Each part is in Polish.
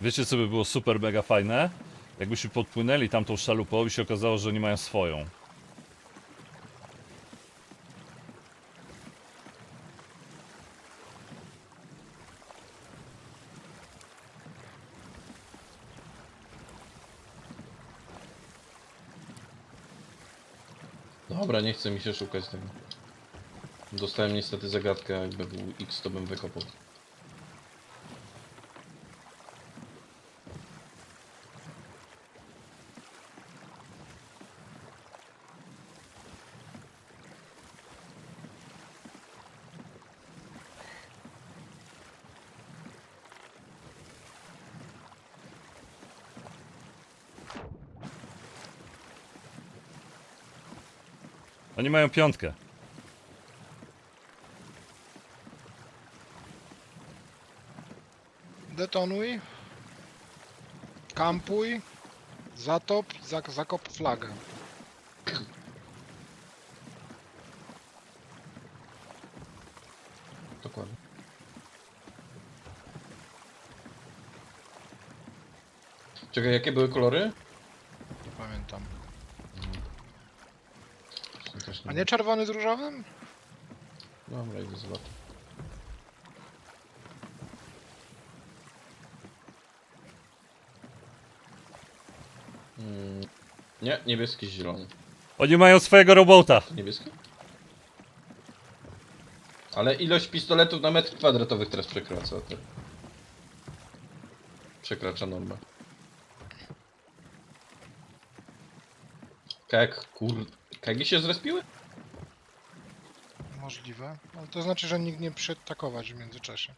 Wiecie co by było super mega fajne? Jakbyśmy podpłynęli tamtą szalupą i się okazało, że nie mają swoją. Dobra, nie chce mi się szukać tego. Dostałem niestety zagadkę, jakby był X, to bym wykopał. Oni mają piątkę. Detonuj. Kampuj. Zatop. Zak zakop flagę. Dokładnie. Czekaj, jakie były kolory? Nie pamiętam. Też A nie czerwony z różowym? Dobra, idę zobaczyć. Mm, nie, niebieski z zielony. Oni mają swojego robota. Niebieski? Ale ilość pistoletów na metr kwadratowych teraz przekracza. To... Przekracza normę. Kek, kur... Kegi się zrespiły? Możliwe. Ale to znaczy, że nikt nie przyszedł takować w międzyczasie.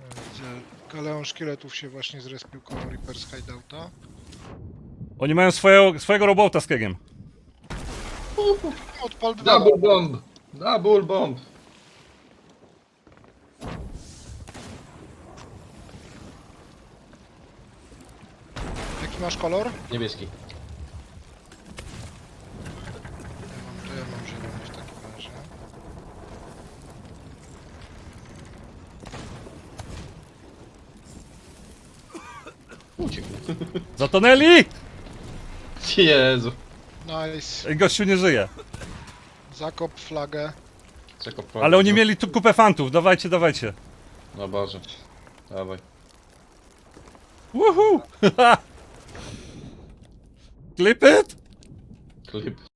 Widzę, Galeon szkieletów się właśnie zrespił koło Reapers Hideouta. Oni mają swojego, swojego robota z kegiem. Odpal dwa. Double bomb! Double bomb! Jaki masz kolor? Niebieski. Ja mam, to ja mam zielony w takim razie. Uciekł. Zatonęli! Jezu. Nice. I gościu nie żyje. Zakop flagę. Czeko Ale oni mieli tu kupę fantów. Dawajcie, dawajcie. No Boże. Dawaj. Woohoo! Clip it! Clip.